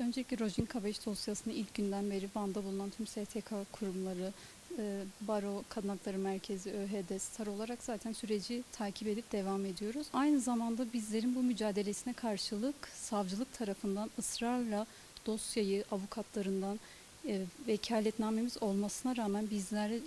Önceki Rojin Kabeş dosyasını ilk günden beri Van'da bulunan tüm STK kurumları, e, Baro, Kadın Hakları Merkezi, ÖHD, STAR olarak zaten süreci takip edip devam ediyoruz. Aynı zamanda bizlerin bu mücadelesine karşılık savcılık tarafından ısrarla dosyayı avukatlarından e, vekaletnamemiz olmasına rağmen bizleri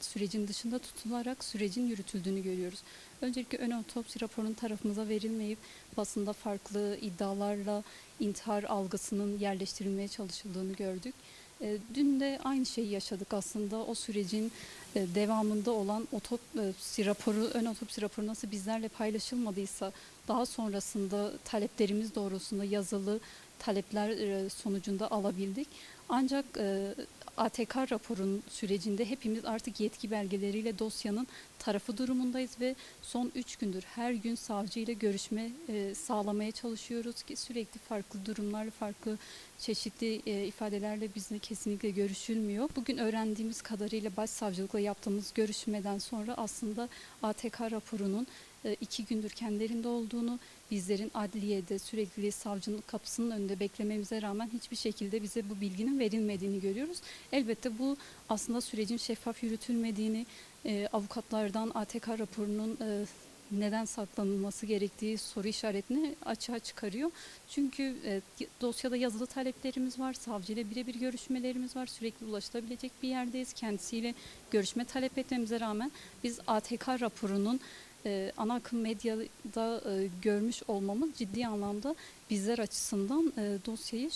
sürecin dışında tutularak sürecin yürütüldüğünü görüyoruz. Öncelikle ön otopsi raporunun tarafımıza verilmeyip basında farklı iddialarla intihar algısının yerleştirilmeye çalışıldığını gördük. E, Dün de aynı şeyi yaşadık aslında o sürecin e, devamında olan otopsi raporu, ön otopsi raporu nasıl bizlerle paylaşılmadıysa daha sonrasında taleplerimiz doğrultusunda yazılı talepler e, sonucunda alabildik. Ancak e, ATK raporun sürecinde hepimiz artık yetki belgeleriyle dosyanın tarafı durumundayız ve son 3 gündür her gün savcı ile görüşme e, sağlamaya çalışıyoruz ki sürekli farklı durumlarla farklı çeşitli ifadelerle bizle kesinlikle görüşülmüyor. Bugün öğrendiğimiz kadarıyla başsavcılıkla yaptığımız görüşmeden sonra aslında ATK raporunun iki gündür kendilerinde olduğunu, bizlerin adliyede sürekli savcının kapısının önünde beklememize rağmen hiçbir şekilde bize bu bilginin verilmediğini görüyoruz. Elbette bu aslında sürecin şeffaf yürütülmediğini, e, avukatlardan ATK raporunun e, neden saklanılması gerektiği soru işaretini açığa çıkarıyor. Çünkü e, dosyada yazılı taleplerimiz var, savcıyla birebir görüşmelerimiz var, sürekli ulaşılabilecek bir yerdeyiz. Kendisiyle görüşme talep etmemize rağmen biz ATK raporunun e, ana akım medyada e, görmüş olmamız ciddi anlamda bizler açısından e, dosyayı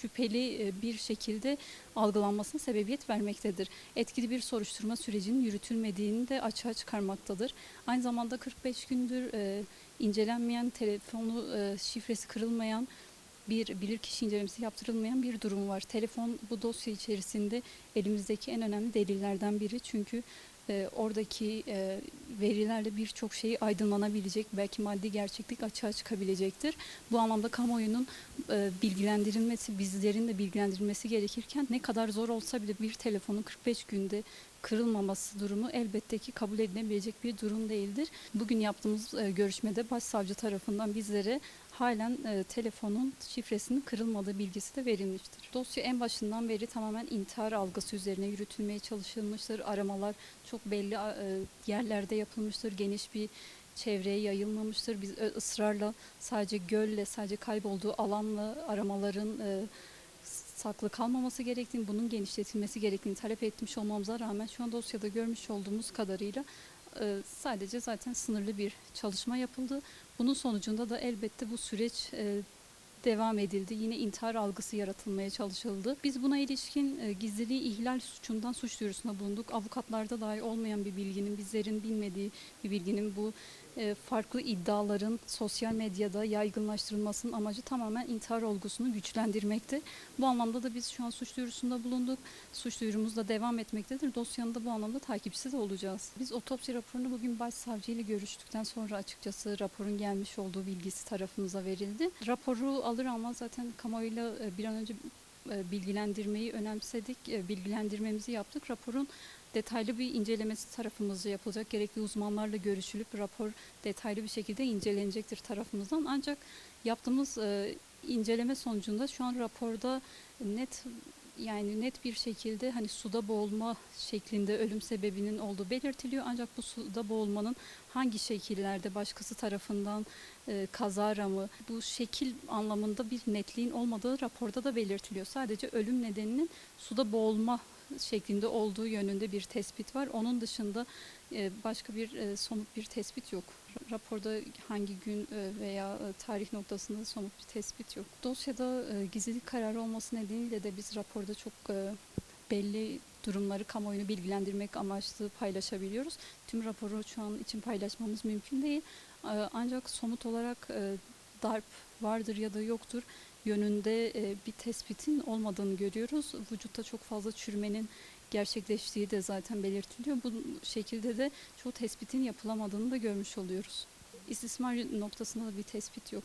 şüpheli e, bir şekilde algılanmasına sebebiyet vermektedir. Etkili bir soruşturma sürecinin yürütülmediğini de açığa çıkarmaktadır. Aynı zamanda 45 gündür e, incelenmeyen, telefonu e, şifresi kırılmayan bir bilirkişi incelemesi yaptırılmayan bir durum var. Telefon bu dosya içerisinde elimizdeki en önemli delillerden biri. Çünkü e, oradaki e, verilerle birçok şeyi aydınlanabilecek, belki maddi gerçeklik açığa çıkabilecektir. Bu anlamda kamuoyunun e, bilgilendirilmesi, bizlerin de bilgilendirilmesi gerekirken ne kadar zor olsa bile bir telefonun 45 günde kırılmaması durumu elbette ki kabul edilebilecek bir durum değildir. Bugün yaptığımız e, görüşmede başsavcı tarafından bizlere halen e, telefonun şifresinin kırılmadığı bilgisi de verilmiştir. Dosya en başından beri tamamen intihar algısı üzerine yürütülmeye çalışılmıştır. Aramalar çok belli e, yerlerde yapılmıştır. Geniş bir çevreye yayılmamıştır. Biz ö- ısrarla sadece gölle, sadece kaybolduğu alanla aramaların e, saklı kalmaması gerektiğini, bunun genişletilmesi gerektiğini talep etmiş olmamıza rağmen şu an dosyada görmüş olduğumuz kadarıyla e, sadece zaten sınırlı bir çalışma yapıldı. Bunun sonucunda da elbette bu süreç devam edildi. Yine intihar algısı yaratılmaya çalışıldı. Biz buna ilişkin e, gizliliği ihlal suçundan suç duyurusunda bulunduk. Avukatlarda dahi olmayan bir bilginin, bizlerin bilmediği bir bilginin bu e, farklı iddiaların sosyal medyada yaygınlaştırılmasının amacı tamamen intihar olgusunu güçlendirmekti. Bu anlamda da biz şu an suç duyurusunda bulunduk. Suç duyurumuz da devam etmektedir. Dosyanın da bu anlamda takipçisi de olacağız. Biz otopsi raporunu bugün başsavcı ile görüştükten sonra açıkçası raporun gelmiş olduğu bilgisi tarafımıza verildi. Raporu alır almaz zaten kamuoyuyla e, bir an önce e, bilgilendirmeyi önemsedik. E, Bilgilendirmemizi yaptık. Raporun detaylı bir incelemesi tarafımızca yapılacak. Gerekli uzmanlarla görüşülüp rapor detaylı bir şekilde incelenecektir tarafımızdan. Ancak yaptığımız inceleme sonucunda şu an raporda net yani net bir şekilde hani suda boğulma şeklinde ölüm sebebinin olduğu belirtiliyor. Ancak bu suda boğulmanın hangi şekillerde başkası tarafından e, kazara mı bu şekil anlamında bir netliğin olmadığı raporda da belirtiliyor. Sadece ölüm nedeninin suda boğulma şeklinde olduğu yönünde bir tespit var. Onun dışında e, başka bir e, somut bir tespit yok. Ra- Raporda hangi gün veya tarih noktasında somut bir tespit yok. Dosyada gizlilik kararı olması nedeniyle de biz raporda çok belli durumları kamuoyunu bilgilendirmek amaçlı paylaşabiliyoruz. Tüm raporu şu an için paylaşmamız mümkün değil. E, Ancak somut olarak e, darp vardır ya da yoktur yönünde e, bir tespitin olmadığını görüyoruz. Vücutta çok fazla çürümenin gerçekleştiği de zaten belirtiliyor. Bu şekilde de çoğu tespitin yapılamadığını da görmüş oluyoruz. İstismar noktasında da bir tespit yok.